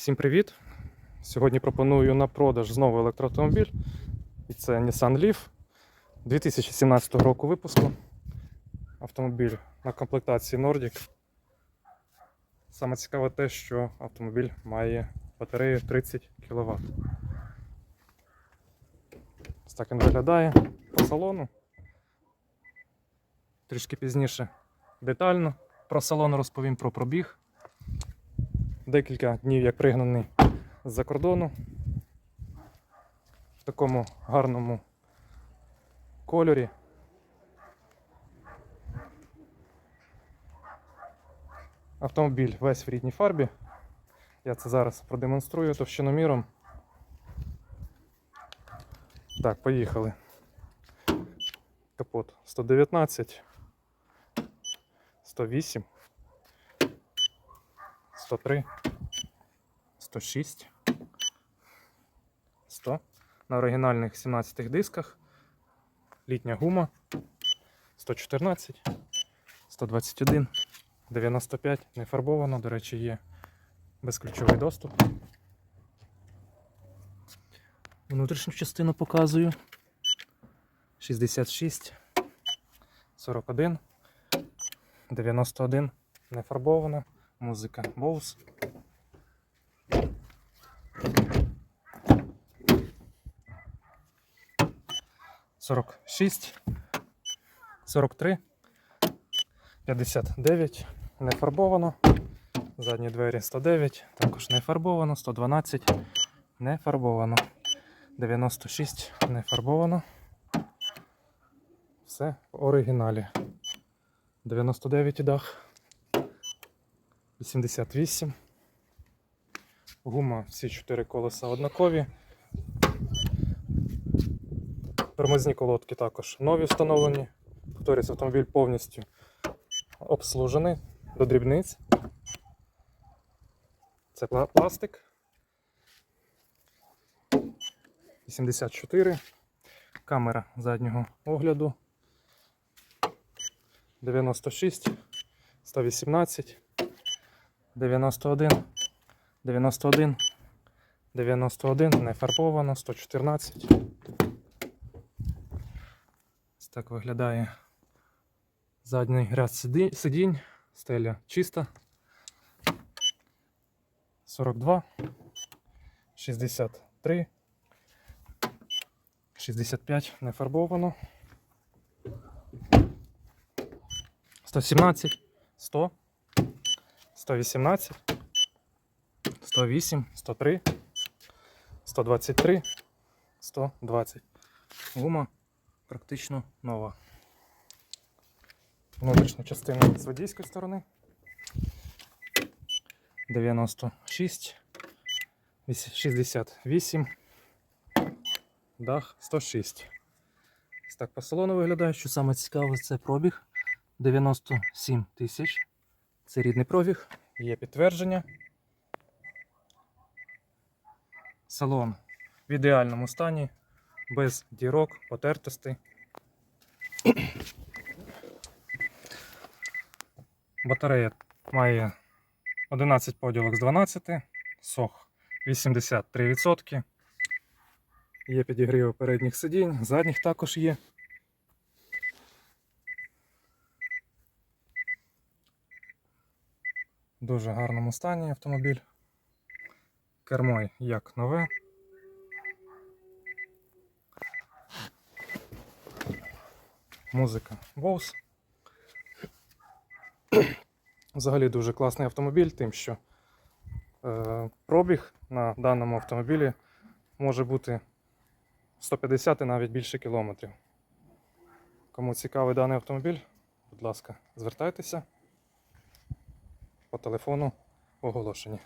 Всім привіт! Сьогодні пропоную на продаж знову електроавтомобіль. І це Nissan Leaf 2017 року випуску. Автомобіль на комплектації Nordic. Саме цікаве те, що автомобіль має батарею 30 кВт. Ось так він виглядає по салону. Трішки пізніше детально про салон розповім про пробіг декілька днів як пригнаний з-за кордону в такому гарному кольорі. Автомобіль весь в рідній фарбі. Я це зараз продемонструю товщиноміром. Так, поїхали. Капот 119, 108, 103, 106, 100. На оригінальних 17 дисках. Літня гума 114, 121, 95. Не фарбовано, до речі, є безключовий доступ. Внутрішню частину показую. 66, 41, 91. Не фарбована. Музика Bose. Сорок шість, сорок три, п'ятдесят дев'ять, не фарбовано. Задні двері 109, також не фарбовано, 112, не фарбовано. 96 не фарбовано. Все в оригіналі. 99 дах. 88. Гума всі чотири колеса однакові. Тормозні колодки також нові встановлені. Повторюсь, автомобіль повністю обслужений до дрібниць. Це пластик. 84. Камера заднього огляду. 96, 118, 91, 91, 91, не фарбовано, 114. Ось так виглядає задній ряд сидінь, стеля чиста. 42, 63, 65 не фарбовано. 117, 100, 118, 108, 103, 123, 120. Гума практично нова. Внутрішня частина з водійської сторони. 96, 68, дах 106. Ось так по салону виглядає. Що саме цікаве, це пробіг 97 тисяч. Це рідний пробіг, є підтвердження. Салон в ідеальному стані, без дірок, потертостей. Батарея має 11 поділок з 12, сох 83%. Є підігріви передніх сидінь, задніх також є. Дуже гарному стані автомобіль. Кермо як нове. Музика Bose. Взагалі дуже класний автомобіль, тим що е, пробіг на даному автомобілі може бути 150 і навіть більше кілометрів. Кому цікавий даний автомобіль, будь ласка, звертайтеся по телефону в.